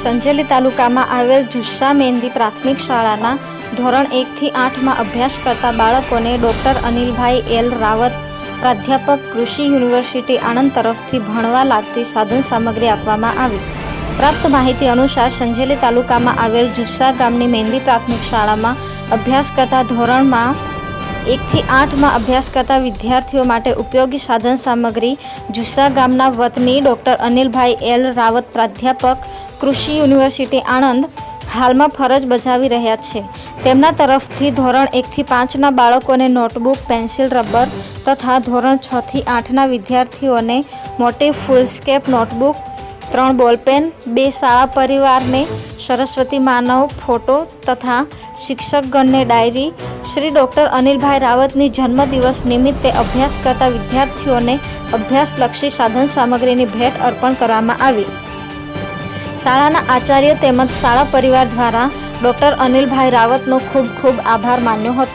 સંજેલી તાલુકામાં આવેલ જુસ્સા મહેંદી પ્રાથમિક શાળાના ધોરણ એકથી આઠમાં અભ્યાસ કરતા બાળકોને ડૉક્ટર અનિલભાઈ એલ રાવત, પ્રાધ્યાપક કૃષિ યુનિવર્સિટી આણંદ તરફથી ભણવા લાગતી સાધન સામગ્રી આપવામાં આવી. પ્રાપ્ત માહિતી અનુસાર સંજેલી તાલુકામાં આવેલ જુસ્સા ગામની મહેંદી પ્રાથમિક શાળામાં અભ્યાસ કરતા ધોરણમાં એકથી આઠમાં અભ્યાસ કરતા વિદ્યાર્થીઓ માટે ઉપયોગી સાધન સામગ્રી જુસ્સા ગામના વતની ડૉક્ટર અનિલભાઈ એલ રાવત, પ્રાધ્યાપક કૃષિ યુનિવર્સિટી આણંદ હાલમાં ફરજ બજાવી રહ્યા છે. તેમના તરફથી ધોરણ એકથી પાંચના બાળકોને નોટબુક, પેન્સિલ, રબર તથા ધોરણ છથી આઠના વિદ્યાર્થીઓને મોટી ફૂલસ્કેપ નોટબુક ત્રણ બોલપેન, બે શાળા પરિવારને સરસ્વતી માનવ ફોટો તથા શિક્ષકગણને ડાયરી, શ્રી ડૉક્ટર અનિલભાઈ રાવતની જન્મદિવસ નિમિત્તે અભ્યાસ કરતા વિદ્યાર્થીઓને અભ્યાસલક્ષી સાધન સામગ્રીની ભેટ અર્પણ કરવામાં આવી. શાળાના આચાર્ય તેમજ શાળા પરિવાર દ્વારા ડૉક્ટર અનિલભાઈ રાવતનો ખૂબ ખૂબ આભાર માન્યો હતો.